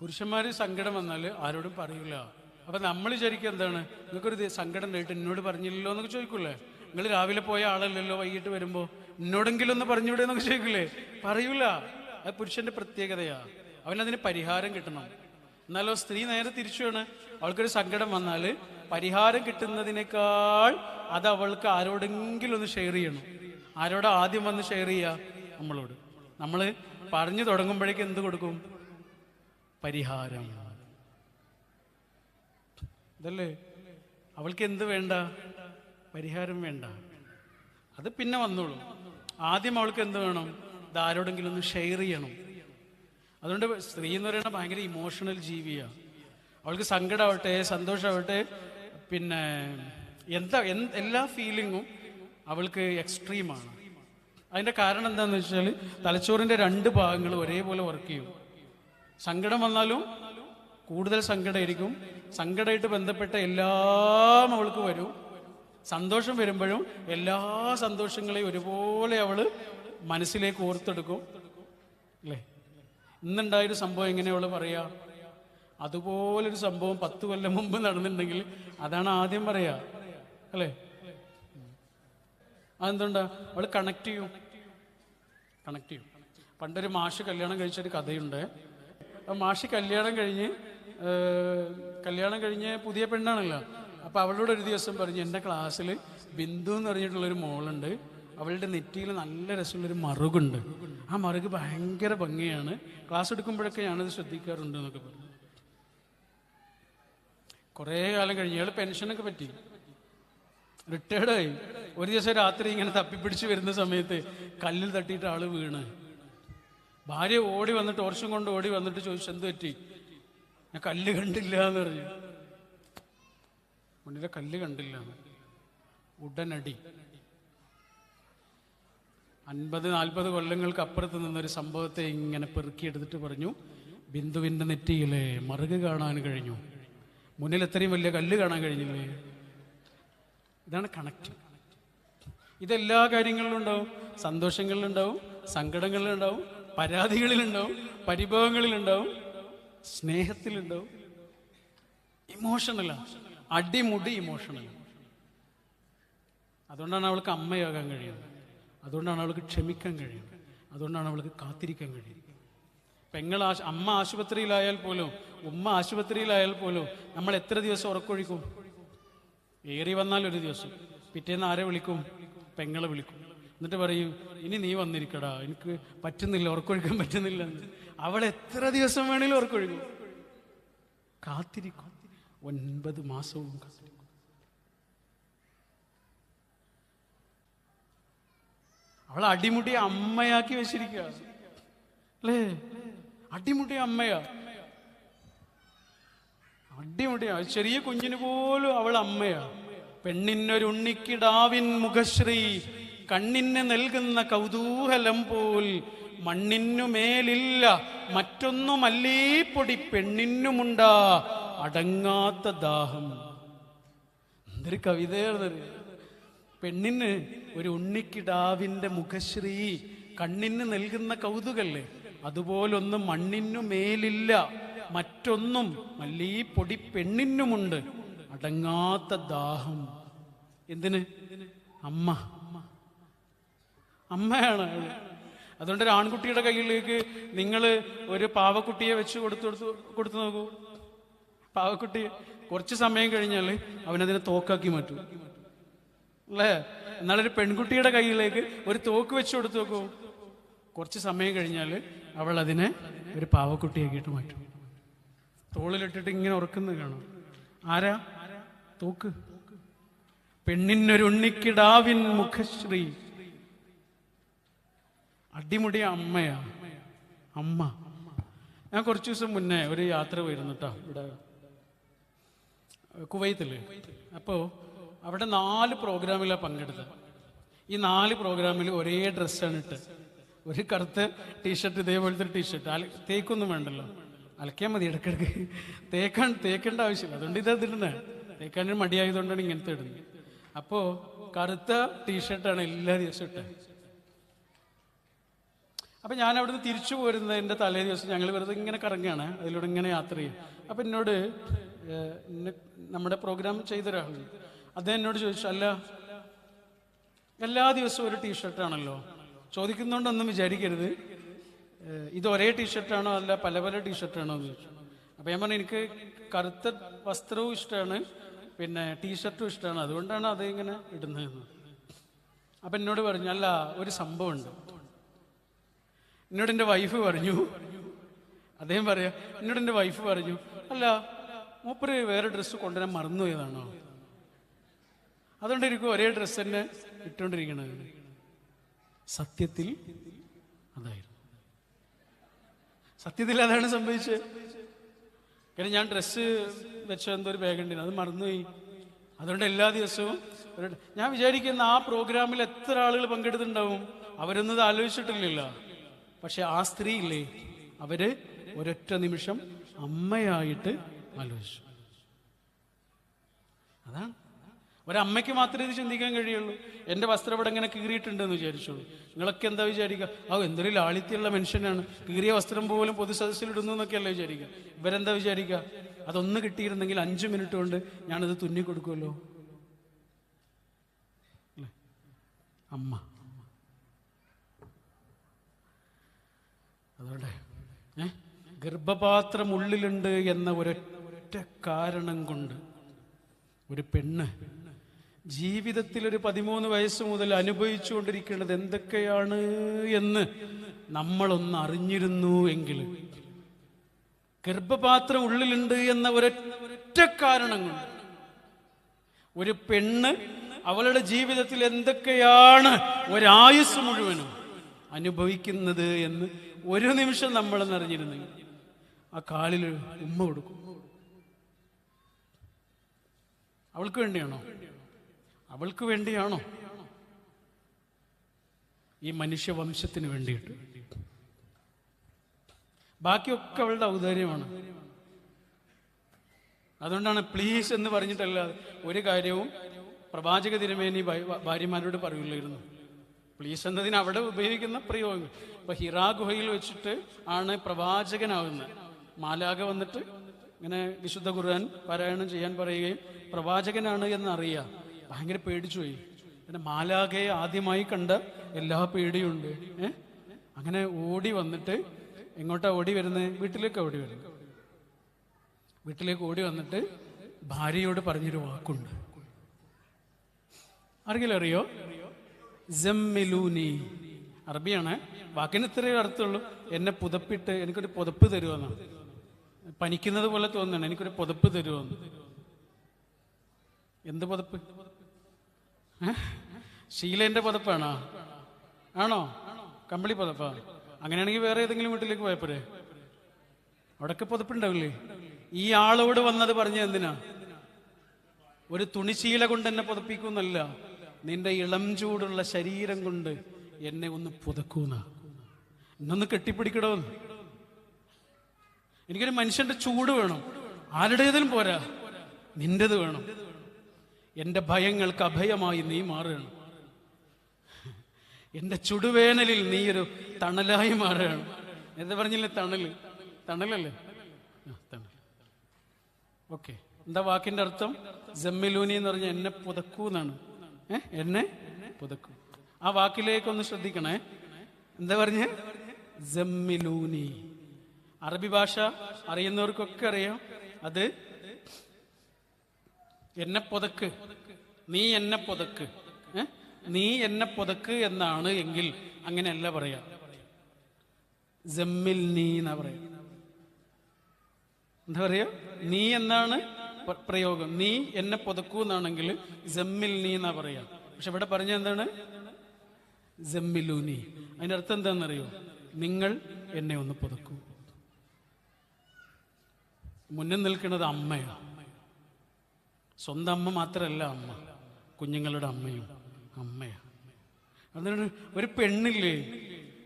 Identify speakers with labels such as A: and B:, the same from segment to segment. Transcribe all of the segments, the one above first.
A: പുരുഷന്മാർ സങ്കടം വന്നാൽ ആരോടും പറയില്ല അപ്പം നമ്മൾ ശരിക്കും എന്താണ്? നിങ്ങൾക്കൊരു സങ്കടം ഉണ്ടായിട്ട് എന്നോട് പറഞ്ഞില്ലല്ലോ എന്നൊക്കെ ചോദിക്കൂലേ നിങ്ങൾ രാവിലെ പോയ ആളല്ലല്ലോ വൈകിട്ട് വരുമ്പോൾ എന്നോടെങ്കിലും ഒന്ന് പറഞ്ഞുവിടെ എന്നൊക്കെ ചോദിക്കില്ലേ? പറയൂല. അത് പുരുഷന്റെ പ്രത്യേകതയാ. അവനതിന് പരിഹാരം കിട്ടണം. എന്നാലോ സ്ത്രീ നേരെ തിരിച്ചുമാണ് അവൾക്കൊരു സങ്കടം വന്നാൽ പരിഹാരം കിട്ടുന്നതിനേക്കാൾ അത് അവൾക്ക് ആരോടെങ്കിലും ഒന്ന് ഷെയർ ചെയ്യണം. ആരോടാ ആദ്യം വന്ന് ഷെയർ ചെയ്യുക നമ്മളോട്. നമ്മൾ പറഞ്ഞു തുടങ്ങുമ്പോഴേക്ക് എന്ത് കൊടുക്കും? പരിഹാരം. ഇതല്ലേ? അവൾക്ക് എന്ത് വേണ്ട? പരിഹാരം വേണ്ട. അത് പിന്നെ വന്നോളൂ. ആദ്യം അവൾക്ക് എന്ത് വേണം? ഇത് ആരോടെങ്കിലും ഒന്ന് ഷെയർ ചെയ്യണം. അതുകൊണ്ട് സ്ത്രീ എന്ന് പറയുന്നത് ഭയങ്കര ഇമോഷണൽ ജീവിയാണ് അവൾക്ക് സങ്കടമാവട്ടെ സന്തോഷമാവട്ടെ പിന്നെ എന്താ എല്ലാ ഫീലിങ്ങും അവൾക്ക് എക്സ്ട്രീമാണ് അതിന്റെ കാരണം എന്താണെന്ന് വെച്ചാൽ തലച്ചോറിന്റെ രണ്ട് ഭാഗങ്ങൾ ഒരേപോലെ വർക്ക് ചെയ്യും. സങ്കടം വന്നാലും കൂടുതൽ സങ്കടമായിരിക്കും. സങ്കടമായിട്ട് ബന്ധപ്പെട്ട എല്ലാം അവൾക്ക് വരും. സന്തോഷം വരുമ്പോഴും എല്ലാ സന്തോഷങ്ങളെയും ഒരുപോലെ അവൾ മനസ്സിലേക്ക് ഓർത്തെടുക്കും. അല്ലേ? ഇന്നുണ്ടായൊരു സംഭവം എങ്ങനെ അവൾ പറയാ? അതുപോലൊരു സംഭവം പത്ത് കൊല്ലം മുമ്പ് നടന്നിട്ടുണ്ടെങ്കിൽ അതാണ് ആദ്യം പറയാ. അല്ലേ? അതെന്തുണ്ടാ? അവൾ കണക്ട് ചെയ്യും. കണക്ട് ചെയ്യും. പണ്ടൊരു മാഷ് കല്യാണം കഴിച്ചൊരു കഥയുണ്ട്. മാഷ് കല്യാണം കഴിഞ്ഞ് കല്യാണം കഴിഞ്ഞ് പുതിയ പെണ്ണാണല്ലോ. അപ്പോൾ അവളോട് ഒരു ദിവസം പറഞ്ഞു എന്റെ ക്ലാസ്സിൽ ബിന്ദു എന്ന് പറഞ്ഞിട്ടുള്ളൊരു മോളുണ്ട്. അവളുടെ നെറ്റിയിൽ നല്ല രസമുള്ളൊരു മറുകുണ്ട്. ആ മറുക് ഭയങ്കര ഭംഗിയാണ്. ക്ലാസ് എടുക്കുമ്പോഴൊക്കെ ഞാനത് ശ്രദ്ധിക്കാറുണ്ട് എന്നൊക്കെ പറഞ്ഞു. കുറേ കാലം കഴിഞ്ഞ് ഇയാൾ പെൻഷനൊക്കെ പറ്റി. റിട്ടയർഡായി. ഒരു ദിവസം രാത്രി ഇങ്ങനെ തപ്പിപ്പിടിച്ച് വരുന്ന സമയത്ത് കല്ലിൽ തട്ടിയിട്ട് ആൾ വീണ്. ഭാര്യ ഓടി വന്നിട്ട് ഓർഷം കൊണ്ട് ഓടി വന്നിട്ട് ചോദിച്ചു എന്ത് പറ്റി? ഞാൻ കല്ല് കണ്ടില്ല എന്ന് പറഞ്ഞു. മുന്നിലെ കല്ല് കണ്ടില്ല. ഉടനടി അൻപത് നാൽപ്പത് കൊല്ലങ്ങൾക്ക് അപ്പുറത്ത് നിന്നൊരു സംഭവത്തെ ഇങ്ങനെ പെറുക്കിയെടുത്തിട്ട് പറഞ്ഞു. ബിന്ദുവിന്റെ നെറ്റിയിലെ മറുക് കാണാൻ കഴിഞ്ഞു. മുന്നിൽ എത്രയും വലിയ കല്ല് കാണാൻ കഴിഞ്ഞില്ലേ? ഇതാണ് കണക്ട്. ഇതെല്ലാ കാര്യങ്ങളിലും ഉണ്ടാവും. സന്തോഷങ്ങളിലുണ്ടാവും സങ്കടങ്ങളിലുണ്ടാവും പരാതികളിലുണ്ടാവും പരിഭവങ്ങളിലുണ്ടാവും സ്നേഹത്തിലുണ്ടാവും. ഇമോഷണലാണ് അടിമുടി ഇമോഷണൽ അതുകൊണ്ടാണ് അവൾക്ക് അമ്മയാകാൻ കഴിയുന്നത്. അതുകൊണ്ടാണ് അവൾക്ക് ക്ഷമിക്കാൻ കഴിയുന്നത്. അതുകൊണ്ടാണ് അവൾക്ക് കാത്തിരിക്കാൻ കഴിയുന്നത്. പെങ്ങൾ ആശ അമ്മ ആശുപത്രിയിലായാൽ പോലും ഉമ്മ ആശുപത്രിയിലായാൽ പോലും നമ്മൾ എത്ര ദിവസം ഉറക്കൊഴിക്കും? ഏറി വന്നാൽ ഒരു ദിവസം. പിറ്റേന്ന് ആരെ വിളിക്കും? പെങ്ങളെ വിളിക്കും. എന്നിട്ട് പറയും ഇനി നീ വന്നിരിക്കടാ. എനിക്ക് പറ്റുന്നില്ല ഉറക്കൊഴിക്കാൻ പറ്റുന്നില്ല. അവൾ എത്ര ദിവസം വേണേലും ഉറക്കൊഴിക്കും. കാത്തിരിക്കും. ഒൻപത് മാസവും കാത്തിരിക്കും. അവൾ അടിമുടി അമ്മയാക്കി വെച്ചിരിക്കുക. അല്ലേ? അടിമുടി അമ്മയാ. അടിമുടിയാ ചെറിയ കുഞ്ഞിന് പോലും അവൾ അമ്മയാ. പെണ്ണിനൊരു ഉണ്ണിക്കിടാവിൻ മുഖശ്രീ. കണ്ണിന് നൽകുന്ന കൗതൂഹലം പോൽ മണ്ണിനു മേലില്ല മറ്റൊന്നുമല്ലേ പൊടി പെണ്ണിനുമുണ്ടാ അടങ്ങാത്ത ദാഹം. എന്തൊരു കവിത പെണ്ണിന് ഒരു ഉണ്ണിക്കിടാവിന്റെ മുഖശ്രീ കണ്ണിന് നൽകുന്ന കൗതുകല്ലേ? അതുപോലൊന്നും മണ്ണിനു മേലില്ല മറ്റൊന്നും മല്ലീ പൊടി പെണ്ണിനുമുണ്ട് അടങ്ങാത്ത ദാഹം. എന്തിന്? അമ്മ. അമ്മയാണ്. അതുകൊണ്ട് ഒരു ആൺകുട്ടിയുടെ കയ്യിലേക്ക് നിങ്ങൾ ഒരു പാവക്കുട്ടിയെ വെച്ച് കൊടുത്തു കൊടുത്തു കൊടുത്തു നോക്കൂ. പാവക്കുട്ടി കുറച്ച് സമയം കഴിഞ്ഞാൽ അവനതിനെ തോക്കാക്കി മാറ്റും. അല്ലേ? എന്നാലൊരു പെൺകുട്ടിയുടെ കയ്യിലേക്ക് ഒരു തോക്ക് വെച്ച് കൊടുത്തു നോക്കൂ. കുറച്ച് സമയം കഴിഞ്ഞാൽ അവൾ അതിനെ ഒരു പാവക്കുട്ടിയാക്കിയിട്ട് മാറ്റും. തോളിലിട്ടിട്ട് ഇങ്ങനെ ഉറക്കുന്നത് കാണും. ആരാ? തോക്ക്. പെണ്ണിനൊരു ഉണ്ണിക്കിടാവിൻ മുഖശ്രീ. അടിമുടി അമ്മയാ. അമ്മ. ഞാൻ കുറച്ച് ദിവസം മുന്നേ ഒരു യാത്ര പോയിരുന്നു കേട്ടോ ഇവിടെ. കുവൈത്തിൽ അപ്പോ അവിടെ നാല് പ്രോഗ്രാമിലാണ് പങ്കെടുത്തത്. ഈ നാല് പ്രോഗ്രാമിൽ ഒരേ ഡ്രസ്സാണ് ഇട്ട് ഒരു കറുത്ത ടീഷർട്ട് ഇതേപോലത്തെ ടീഷർട്ട്. അല തേക്കൊന്നും വേണ്ടല്ലോ. അലക്കിയാൽ മതി ഇടക്കിടക്ക് തേക്കാൻ തേക്കേണ്ട ആവശ്യമില്ല. അതുകൊണ്ട് ഇത് ഇടുന്നത് തേക്കാൻ മടിയായതുകൊണ്ടാണ് ഇങ്ങനത്തെ ഇടുന്നത്. അപ്പോൾ കറുത്ത ടീഷർട്ടാണ് എല്ലാ ദിവസവും ഇട്ടത്. അപ്പം ഞാൻ അവിടുന്ന് തിരിച്ചു പോരുന്നതിന്റെ തലേ ദിവസം. ഞങ്ങൾ വെറുതെ ഇങ്ങനെ കറങ്ങുകയാണ് അതിലൂടെ ഇങ്ങനെ യാത്ര ചെയ്യും. അപ്പം എന്നോട് നമ്മുടെ പ്രോഗ്രാം ചെയ്തൊരാളുണ്ട് അദ്ദേഹം എന്നോട് ചോദിച്ചു അല്ല എല്ലാ ദിവസവും ഒരു ടീഷർട്ടാണല്ലോ ചോദിക്കുന്നതുകൊണ്ടൊന്നും വിചാരിക്കരുത്. ഇത് ഒരേ ടീഷർട്ടാണോ അല്ല പല പല ടീഷർട്ടാണോ എന്ന് ചോദിച്ചു. അപ്പം ഞാൻ പറഞ്ഞു എനിക്ക് കറുത്ത വസ്ത്രവും ഇഷ്ടമാണ്. പിന്നെ ടീഷർട്ടും ഇഷ്ടമാണ്. അതുകൊണ്ടാണ് അത് ഇങ്ങനെ ഇടുന്നതെന്ന്. അപ്പം എന്നോട് പറഞ്ഞു അല്ല ഒരു സംഭവമുണ്ട്. എന്നോട് എന്റെ വൈഫ് പറഞ്ഞു. അദ്ദേഹം പറയാ എന്നോട് എന്റെ വൈഫ് പറഞ്ഞു അല്ല മൂപ്പര് വേറെ ഡ്രസ്സ് കൊണ്ടുവരാൻ മറന്നുപോയതാണോ? അതുകൊണ്ടിരിക്കും ഒരേ ഡ്രസ്സ് തന്നെ ഇട്ടുകൊണ്ടിരിക്കണത് സത്യത്തിൽ അതായിരുന്നു. സത്യത്തിൽ അതാണ് സംഭവിച്ചത്. കാരണം ഞാൻ ഡ്രസ്സ് വെച്ച എന്തോ ഒരു ബാഗ് ഉണ്ടായിരുന്നു അത് മറന്നുപോയി. അതുകൊണ്ട് എല്ലാ ദിവസവും ഞാൻ വിചാരിക്കുന്ന ആ പ്രോഗ്രാമിൽ എത്ര ആളുകൾ പങ്കെടുത്തിട്ടുണ്ടാവും? അവരൊന്നും ആലോചിച്ചിട്ടില്ലല്ലോ. പക്ഷെ ആ സ്ത്രീ ഇല്ലേ അവർ ഒരൊറ്റ നിമിഷം അമ്മയായിട്ട് ആലോചിച്ചു. അതാണ്. ഒരമ്മയ്ക്ക് മാത്രമേ ഇത് ചിന്തിക്കാൻ കഴിയുള്ളൂ. എന്റെ വസ്ത്രം ഇവിടെ ഇങ്ങനെ കീറിയിട്ടുണ്ടെന്ന് വിചാരിച്ചോളൂ നിങ്ങളൊക്കെ എന്താ വിചാരിക്കുക? ആ എന്തൊരു ലാളിത്യമുള്ള മനുഷ്യനാണ്. കീറിയ വസ്ത്രം പോലും പൊതുസദസ്സിൽ ഇടുന്നു എന്നൊക്കെയല്ലേ വിചാരിക്കുക. ഇവരെന്താ വിചാരിക്കുക? അതൊന്ന് കിട്ടിയിരുന്നെങ്കിൽ അഞ്ച് മിനിറ്റ് കൊണ്ട് ഞാനത് തുന്നി കൊടുക്കുമല്ലോ? അമ്മ അതുകൊണ്ട് ഏ ഗർഭപാത്രം ഉള്ളിലുണ്ട് എന്ന ഒരൊറ്റ കാരണം കൊണ്ട് ഒരു പെണ്ണ് ജീവിതത്തിൽ ഒരു പതിമൂന്ന് വയസ്സ് മുതൽ അനുഭവിച്ചുകൊണ്ടിരിക്കേണ്ടത് എന്തൊക്കെയാണ് എന്ന് നമ്മളൊന്ന് അറിഞ്ഞിരുന്നു എങ്കിൽ ഗർഭപാത്രം ഉള്ളിലുണ്ട് എന്ന ഒരൊറ്റ കാരണം കൊണ്ട് ഒരു പെണ്ണ് അവളുടെ ജീവിതത്തിൽ എന്തൊക്കെയാണ് ഒരായുസ് മുഴുവനും അനുഭവിക്കുന്നത് എന്ന് ഒരു നിമിഷം നമ്മൾ അറിഞ്ഞിരുന്നെങ്കിൽ ആ കാലിൽ ഉമ്മ കൊടുക്കും. അവൾക്ക് വേണ്ടിയാണോ? അവൾക്ക് വേണ്ടിയാണോ? ഈ മനുഷ്യവംശത്തിന് വേണ്ടിയിട്ട്. ബാക്കിയൊക്കെ അവളുടെ ഔദാര്യമാണ്. അതുകൊണ്ടാണ് പ്ലീസ് എന്ന് പറഞ്ഞിട്ടല്ലാതെ ഒരു കാര്യവും പ്രവാചക തിരുമേനി ഭാര്യമാരോട് പറയില്ലായിരുന്നു. പ്ലീസ് എന്നതിന് അവിടെ ഉപയോഗിക്കുന്ന പ്രയോഗങ്ങൾ. ഇപ്പൊ ഹിറാ ഗുഹയിൽ വെച്ചിട്ട് ആണ് പ്രവാചകനാകുന്നത് മാലാക വന്നിട്ട് ഇങ്ങനെ വിശുദ്ധ ഖുർആൻ പാരായണം ചെയ്യാൻ പറയുകയും പ്രവാചകനാണ് എന്നറിയാം. ഭയങ്കര പേടിച്ചുപോയി പിന്നെ മാലാകയെ ആദ്യമായി കണ്ട എല്ലാ പേടിയുണ്ട്. ഏ? അങ്ങനെ ഓടി വന്നിട്ട് എങ്ങോട്ടാ ഓടി വരുന്നത് വീട്ടിലേക്ക് ഓടി വരുന്നത് വീട്ടിലേക്ക് ഓടി വന്നിട്ട് ഭാര്യയോട് പറഞ്ഞൊരു വാക്കുണ്ട്. ആർക്കെങ്കിലും അറിയോ ജമ്മിലൂനി അറബിയാണ്. വാക്കിന് ഇത്രയും അർത്ഥമുള്ളൂ. എന്നെ പുതപ്പിട്ട് എനിക്കൊരു പുതപ്പ് തരുമെന്നാണ് പനിക്കുന്നത് പോലെ തോന്നുന്നുണ്ട്. എനിക്കൊരു പുതപ്പ് തരുമെന്ന് എന്ത് പുതപ്പ്? ഷീലേന്റെ പുതപ്പാണോ? ആണോ? കമ്പിളി പുതപ്പാ. അങ്ങനെയാണെങ്കിൽ വേറെ ഏതെങ്കിലും വീട്ടിലേക്ക് പോയപ്പോരെ അവിടൊക്കെ പുതപ്പുണ്ടാവില്ലേ? ഈ ആളോട് വന്നത് പറഞ്ഞ എന്തിനാ? ഒരു തുണിശീല കൊണ്ട് എന്നെ പുതപ്പിക്കുന്നല്ല. നിന്റെ ഇളം ചൂടുള്ള ശരീരം കൊണ്ട് എന്നെ ഒന്ന് പുതക്കൂന്ന. എന്നൊന്ന് കെട്ടിപ്പിടിക്കടോ എനിക്കൊരു മനുഷ്യന്റെ ചൂട് വേണം. ആരുടേതിലും പോരാ. നിന്റേത് വേണം. എന്റെ ഭയങ്ങൾക്ക് അഭയമായി നീ മാറുകയാണ്. എന്റെ ചുടുവേനലിൽ നീ ഒരു തണലായി മാറുകയാണ്. എന്താ പറഞ്ഞില്ലേ തണൽ തണലല്ലേ? തണൽ ഓക്കെ. എന്താ വാക്കിന്റെ അർത്ഥം? ജമ്മിലൂനി എന്ന് പറഞ്ഞാൽ എന്നെ പുതക്കൂ എന്നാണ്. എന്നെ പുതക്കൂ. ആ വാക്കിലേക്കൊന്ന് ശ്രദ്ധിക്കണേ. എന്താ പറഞ്ഞേ? ജമ്മിലൂനി. അറബി ഭാഷ അറിയുന്നവർക്കൊക്കെ അറിയാം. അത് എന്നെ പൊതക്ക്. നീ എന്നെ പൊതക്ക്. നീ എന്നെ പൊതക്ക് എന്നാണ് എങ്കിൽ അങ്ങനെയല്ല പറയാ. ജമ്മിൽ നീ എന്നാ പറയാ. എന്താ പറയാ? നീ എന്നാണ് പ്രയോഗം. നീ എന്നെ പൊതക്കൂ എന്നാണെങ്കിൽ ജമ്മിൽ നീ എന്നാ പറയാ. പക്ഷെ ഇവിടെ പറഞ്ഞ എന്താണ്? ജമ്മിലു നീ അതിന്റെ അർത്ഥം എന്താണെന്നറിയോ? നിങ്ങൾ എന്നെ ഒന്ന് പുതക്കൂ. മുന്നിൽ നിൽക്കുന്നത് അമ്മയാണ്. സ്വന്തം അമ്മ മാത്രമല്ല അമ്മ. കുഞ്ഞുങ്ങളുടെ അമ്മയും അമ്മയാണ്. അതുകൊണ്ട് ഒരു പെണ്ണില്ലേ?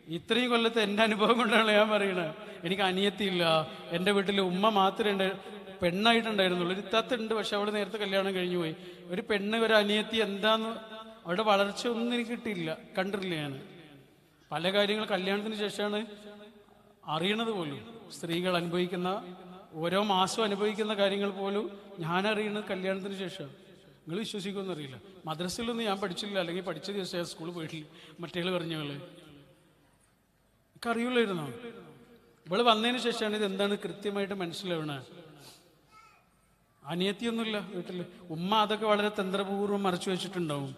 A: ഇത്രയും കൊല്ലത്തെ എന്റെ അനുഭവം കൊണ്ടാണ് ഞാൻ പറയണത് എനിക്ക് അനിയത്തിയില്ല. എന്റെ വീട്ടിൽ ഉമ്മ മാത്രമേ ഉണ്ട്. പെണ്ണായിട്ടുണ്ടായിരുന്നുള്ളൂ. ഒരു ഇത്താത്തുണ്ട്. പക്ഷെ അവൾ നേരത്തെ കല്യാണം കഴിഞ്ഞു പോയി. ഒരു പെണ്ണ് ഒരു അനിയത്തി എന്താന്ന് അവളുടെ വളർച്ച ഒന്നും എനിക്ക് കിട്ടിയില്ല. കണ്ടിട്ടില്ല ഞാൻ. പല കാര്യങ്ങൾ കല്യാണത്തിന് ശേഷമാണ് അറിയണത് പോലും. സ്ത്രീകൾ അനുഭവിക്കുന്ന ഓരോ മാസവും അനുഭവിക്കുന്ന കാര്യങ്ങൾ പോലും ഞാൻ അറിയുന്നത് കല്യാണത്തിന് ശേഷമാണ്. നിങ്ങൾ വിശ്വസിക്കുമെന്ന് അറിയില്ല മദ്രസയിലൊന്നും ഞാൻ പഠിച്ചില്ല. അല്ലെങ്കിൽ പഠിച്ച ദിവസം സ്കൂളിൽ പോയിട്ടില്ല. മറ്റേ പറഞ്ഞകൾ എനിക്കറിയില്ലായിരുന്നോ. ഇവൾ വന്നതിന് ശേഷമാണ് ഇത് എന്താണ് കൃത്യമായിട്ട് മനസ്സിലാവണത് അനിയത്തിയൊന്നുമില്ല വീട്ടിൽ. ഉമ്മ അതൊക്കെ വളരെ തന്ത്രപൂർവം മറച്ചു വെച്ചിട്ടുണ്ടാവും.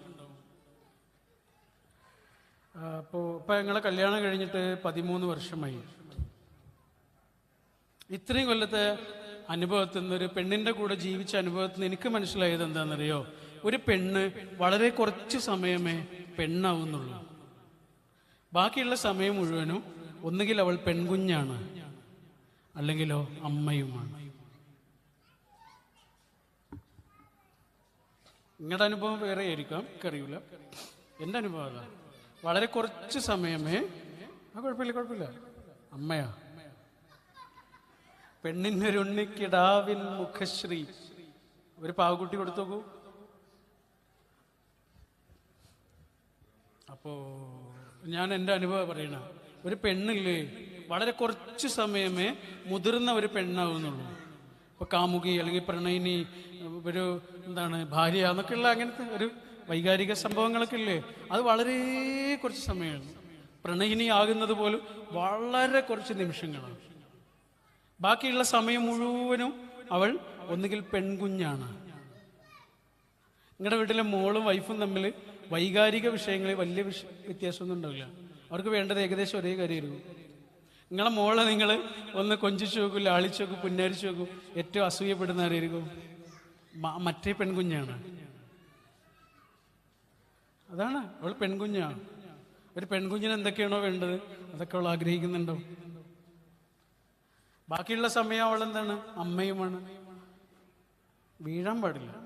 A: അപ്പോൾ അപ്പോ ഇപ്പൊ ഞങ്ങളെ കല്യാണം കഴിഞ്ഞിട്ട് പതിമൂന്ന് വർഷമായി. ഇത്രയും കൊല്ലത്തെ അനുഭവത്തിൽ നിന്ന് ഒരു പെണ്ണിന്റെ കൂടെ ജീവിച്ച അനുഭവത്തിൽ നിന്ന് എനിക്ക് മനസ്സിലായത് എന്താണെന്നറിയോ? ഒരു പെണ്ണ് വളരെ കുറച്ച് സമയമേ പെണ്ണാവുന്നുള്ളൂ. ബാക്കിയുള്ള സമയം മുഴുവനും ഒന്നുകിൽ അവൾ പെൺകുഞ്ഞാണ് അല്ലെങ്കിലോ അമ്മയുമാണ്. നിങ്ങളുടെ അനുഭവം വേറെ ആയിരിക്കാം എനിക്കറിയില്ല. എന്റെ അനുഭവം അതാ. വളരെ കുറച്ച് സമയമേ ആ കുഴപ്പമില്ല കുഴപ്പമില്ല. അമ്മയാ. പെണ്ണിനൊരു ഉണ്ണിക്കിടാവിൻ മുഖശ്രീ. ഒരു പാവക്കുട്ടി കൊടുത്തോക്കൂ. അപ്പോ ഞാൻ എന്റെ അനുഭവം പറയണ ഒരു പെണ്ണില്ലേ വളരെ കുറച്ച് സമയമേ മുതിർന്ന ഒരു പെണ്ണാവുന്നുള്ളൂ. ഇപ്പൊ കാമുകി അല്ലെങ്കിൽ പ്രണയിനി ഒരു എന്താണ് ഭാര്യ എന്നൊക്കെയുള്ള അങ്ങനത്തെ ഒരു വൈകാരിക സംഭവങ്ങളൊക്കെ ഇല്ലേ അത് വളരെ കുറച്ച് സമയമാണ്. പ്രണയിനി ആകുന്നത് പോലും വളരെ കുറച്ച് നിമിഷങ്ങളാണ്. ബാക്കിയുള്ള സമയം മുഴുവനും അവൾ ഒന്നുകിൽ പെൺകുഞ്ഞാണ്. നിങ്ങളുടെ വീട്ടിലെ മോളും വൈഫും തമ്മിൽ വൈകാരിക വിഷയങ്ങളിൽ വലിയ വിഷ വ്യത്യാസമൊന്നും ഉണ്ടാവില്ല. അവർക്ക് വേണ്ടത് ഏകദേശം ഒരേ കാര്യമായിരുന്നു. നിങ്ങളെ മോളെ നിങ്ങൾ ഒന്ന് കൊഞ്ചിച്ചു നോക്കും ലാളിച്ചു നോക്കും പുന്നാരിച്ചു നോക്കും ഏറ്റവും അസൂയപ്പെടുന്ന ആരായിരിക്കും? മറ്റേ പെൺകുഞ്ഞാണ്. അതാണ്. അവൾ പെൺകുഞ്ഞാണ്. ഒരു പെൺകുഞ്ഞിന് എന്തൊക്കെയാണോ വേണ്ടത്? അതൊക്കെ അവൾ ആഗ്രഹിക്കുന്നുണ്ടോ? ബാക്കിയുള്ള സമയം അവൾ എന്താണ്? അമ്മയുമാണ്. വീഴാൻ പാടില്ല.